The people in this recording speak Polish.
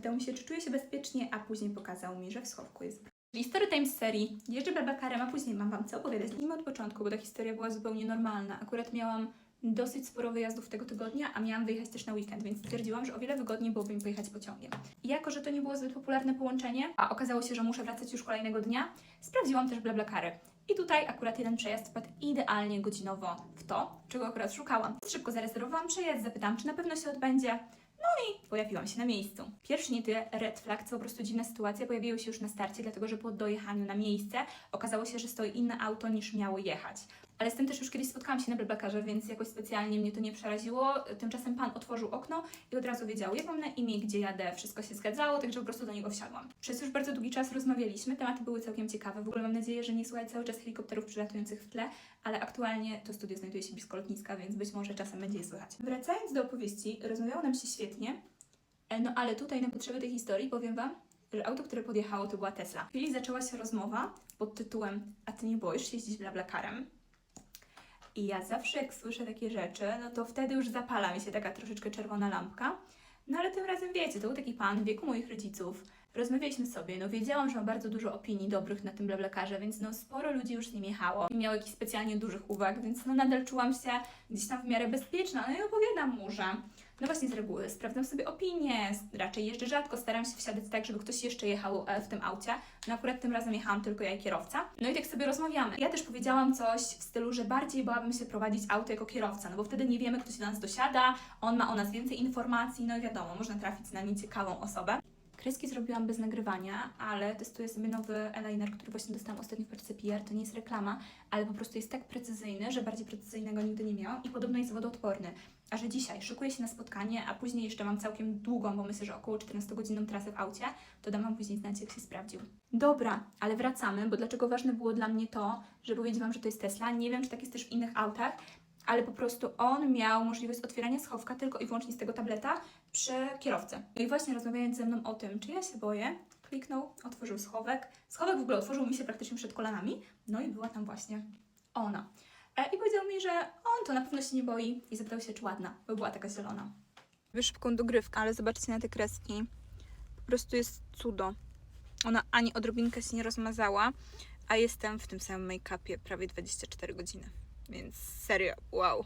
Zapytał mi się, czy czuję się bezpiecznie, a później pokazał mi, że w schowku jest Czyli story time z serii Jeżdżę Blabakarem, a później mam Wam co opowiadać. Zacznijmy od początku, bo ta historia była zupełnie normalna. Akurat miałam dosyć sporo wyjazdów tego tygodnia, a miałam wyjechać też na weekend, więc stwierdziłam, że o wiele wygodniej byłoby mi pojechać pociągiem. I jako, że to nie było zbyt popularne połączenie, a okazało się, że muszę wracać już kolejnego dnia, sprawdziłam też Blablakary. I tutaj akurat jeden przejazd wpadł idealnie godzinowo w to, czego akurat szukałam. Szybko zarezerwowałam przejazd, zapytałam, czy na pewno się odbędzie. No i pojawiłam się na miejscu. Pierwszy nie tyle red flag, co po prostu dziwna sytuacja. Pojawiły się już na starcie, dlatego że po dojechaniu na miejsce okazało się, że stoi inne auto niż miało jechać. Ale z tym też już kiedyś spotkałam się na Blablakarze, więc jakoś specjalnie mnie to nie przeraziło. Tymczasem pan otworzył okno i od razu wiedział, jak mam na imię, gdzie jadę, wszystko się zgadzało, także po prostu do niego wsiadłam. Przez już bardzo długi czas rozmawialiśmy, tematy były całkiem ciekawe. W ogóle mam nadzieję, że nie słychać cały czas helikopterów przylatujących w tle, ale aktualnie to studio znajduje się blisko lotniska, więc być może czasem będzie je słychać. Wracając do opowieści, rozmawiało nam się świetnie, E, No ale tutaj na potrzeby tej historii powiem Wam, że auto, które podjechało, to była Tesla. W chwili zaczęła się rozmowa pod tytułem A ty nie boisz się jeździć blablakarem? I ja zawsze jak słyszę takie rzeczy, no to wtedy już zapala mi się taka troszeczkę czerwona lampka. No ale tym razem wiecie, to był taki pan w wieku moich rodziców. Rozmawialiśmy sobie, no wiedziałam, że ma bardzo dużo opinii dobrych na tym blablakarze, więc no sporo ludzi już z nim jechało i miał jakichś specjalnie dużych uwag, więc no nadal czułam się gdzieś tam w miarę bezpieczna. No i opowiadam mu, że no właśnie z reguły sprawdzam sobie opinie, raczej jeżdżę rzadko, staram się wsiadać tak, żeby ktoś jeszcze jechał e, w tym aucie. No akurat tym razem jechałam tylko ja i kierowca. No i tak sobie rozmawiamy. Ja też powiedziałam coś w stylu, że bardziej bałabym się prowadzić auto jako kierowca, no bo wtedy nie wiemy, kto się do nas dosiada, on ma o nas więcej informacji, no i wiadomo, można trafić na nieciekawą osobę. Kreski zrobiłam bez nagrywania, ale testuję sobie nowy eyeliner, który właśnie dostałam ostatnio w paczce PR. To nie jest reklama, ale po prostu jest tak precyzyjny, że bardziej precyzyjnego nigdy nie miałam i podobno jest wodoodporny. A że dzisiaj szykuję się na spotkanie, a później jeszcze mam całkiem długą, bo myślę, że około 14-godzinną trasę w aucie, to dam Wam później znać, jak się sprawdził. Dobra, ale wracamy, bo dlaczego ważne było dla mnie to, żeby powiedzieć Wam, że to jest Tesla. Nie wiem, czy tak jest też w innych autach, ale po prostu on miał możliwość otwierania schowka tylko i wyłącznie z tego tableta przy kierowcy. No i właśnie rozmawiając ze mną o tym, czy ja się boję, kliknął, otworzył schowek. Schowek w ogóle otworzył mi się praktycznie przed kolanami, no i była tam właśnie ona. E, I powiedział mi, że on to na pewno się nie boi i zapytał się, czy ładna, bo była taka zielona. Robię szybką dogrywkę, ale zobaczcie na te kreski. Po prostu jest cudo. Ona ani odrobinkę się nie rozmazała, a jestem w tym samym make-upie prawie 24 godziny. Więc serio, wow.